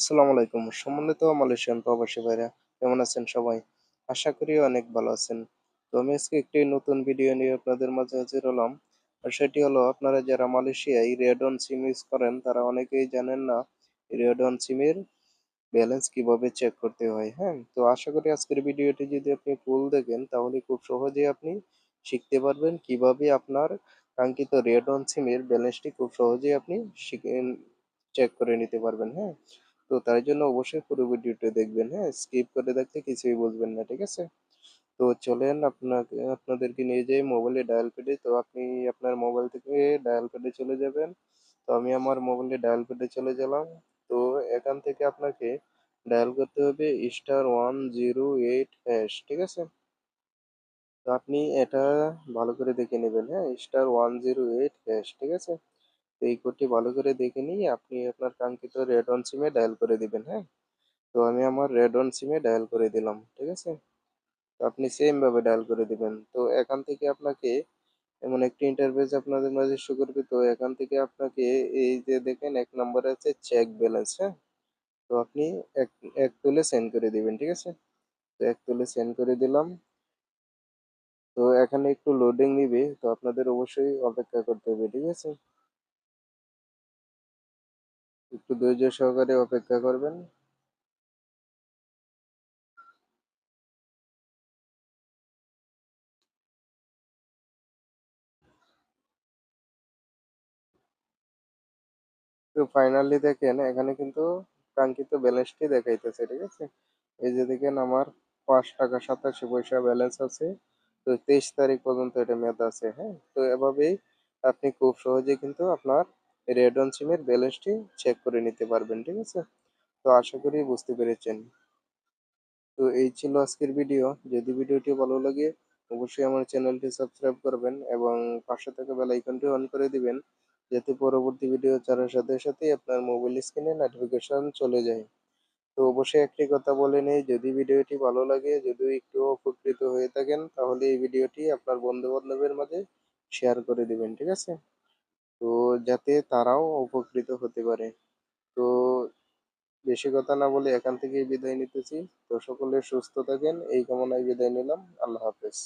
আসসালামু আলাইকুম। সম্মানিত মালয়েশিয়ান প্রবাসী ভাইরা, কেমন আছেন সবাই? আশা করি অনেক ভালো আছেন। তো আমি আজকে একটি নতুন ভিডিও নিয়ে আপনাদের মাঝে হাজির হলাম। আর সেটি হলো, আপনারা যারা মালয়েশিয়ায় রেডন সিম ইউজ করেন, তারা অনেকেই জানেন না রেডন সিমের ব্যালেন্স কীভাবে চেক করতে হয় হ্যাঁ? তো আশা করি আজকের ভিডিওটি যদি আপনি ফুল দেখেন, তাহলে খুব সহজেই আপনি শিখতে পারবেন কীভাবে আপনার কাঙ্ক্ষিত রেডন সিমের ব্যালেন্সটি খুব সহজেই আপনি চেক করে নিতে পারবেন হ্যাঁ? তো তার জন্য অবশ্যই পুরো ভিডিওটা দেখবেন। হ্যাঁ স্কিপ করে দেখতে কিছুই বুঝবেন না, ঠিক আছে? তো চলেন আপনাকে, আপনাদেরকে নিয়ে যাই মোবাইলে ডায়াল প্যাডে তো আপনি আপনার মোবাইল থেকে ডায়াল প্যাডে চলে যাবেন। তো আমি আমার মোবাইলে ডায়াল প্যাডে চলে গেলাম। তো এখান থেকে আপনাকে ডায়াল করতে হবে star one zero eight hash ঠিক আছে? তো আপনি এটা ভালো করে দেখে নেবেন। হ্যাঁ star one zero eight hash ঠিক আছে? তো এই কোডটি ভালো করে দেখে নিয়ে আপনি আপনার কাঙ্ক্ষিত রেড অন সিমে ডায়াল করে দিবেন হ্যাঁ? তো আমি আমার রেড অন সিমে ডায়াল করে দিলাম, ঠিক আছে? তো আপনি সেম ভাবে ডায়াল করে দিবেন। তো এখান থেকে আপনাকে এমন একটি ইন্টারফেস আপনাদের মাঝে শো করবে। তো এখান থেকে আপনাকে এই যে দেখেন, এক নম্বরে আছে চেক ব্যালেন্স হ্যাঁ? তো আপনি এক এক তুলে সেন্ড করে দিবেন, ঠিক আছে? তো এক তুলে সেন্ড করে দিলাম। তো এখানে একটু লোডিং নিবে, তো আপনাদের অবশ্যই অপেক্ষা করতে হবে, ঠিক আছে? একটু ধৈর্য সহকারে অপেক্ষা করবেন। তো ফাইনালি দেখেন, এখানে কিন্তু কাঙ্ক্ষিত ব্যালেন্সটি দেখাইতেছে, ঠিক আছে? এই যে দেখেন, আমার পাঁচ টাকা সাতাশি পয়সা ব্যালেন্স আছে। তো তেইশ তারিখ পর্যন্ত এটা মেয়াদ আছে হ্যাঁ? তো এভাবেই আপনি খুব সহজে কিন্তু আপনার রেড অন সিমের ব্যালেন্সটি চেক করে নিতে পারবেন, ঠিক আছে? তো আশা করি বুঝতে পেরেছেন। তো এই ছিল আজকের ভিডিও যদি ভিডিওটি ভালো লাগে, অবশ্যই আমার চ্যানেলটি সাবস্ক্রাইব করবেন এবং পাশে থাকা বেল আইকনটি অন করে দিবেন, যাতে পরবর্তী ভিডিও ছাড়ার সাথে সাথেই আপনার মোবাইল স্ক্রিনে নোটিফিকেশন চলে যায়। তো অবশ্যই একটি কথা বলে নেই, যদি ভিডিওটি ভালো লাগে, যদি একটু উপকৃত হয়ে থাকেন, তাহলে এই ভিডিওটি আপনার বন্ধু বান্ধবের মাঝে শেয়ার করে দিবেন, ঠিক আছে? তো যাতে তারাও উপকৃত হতে পারে। তো বেশি কথা না বলে এখান থেকেই বিদায় নিতেছি। তো সকলে সুস্থ থাকেন, এই কামনায় বিদায় নিলাম। আল্লাহ হাফেজ।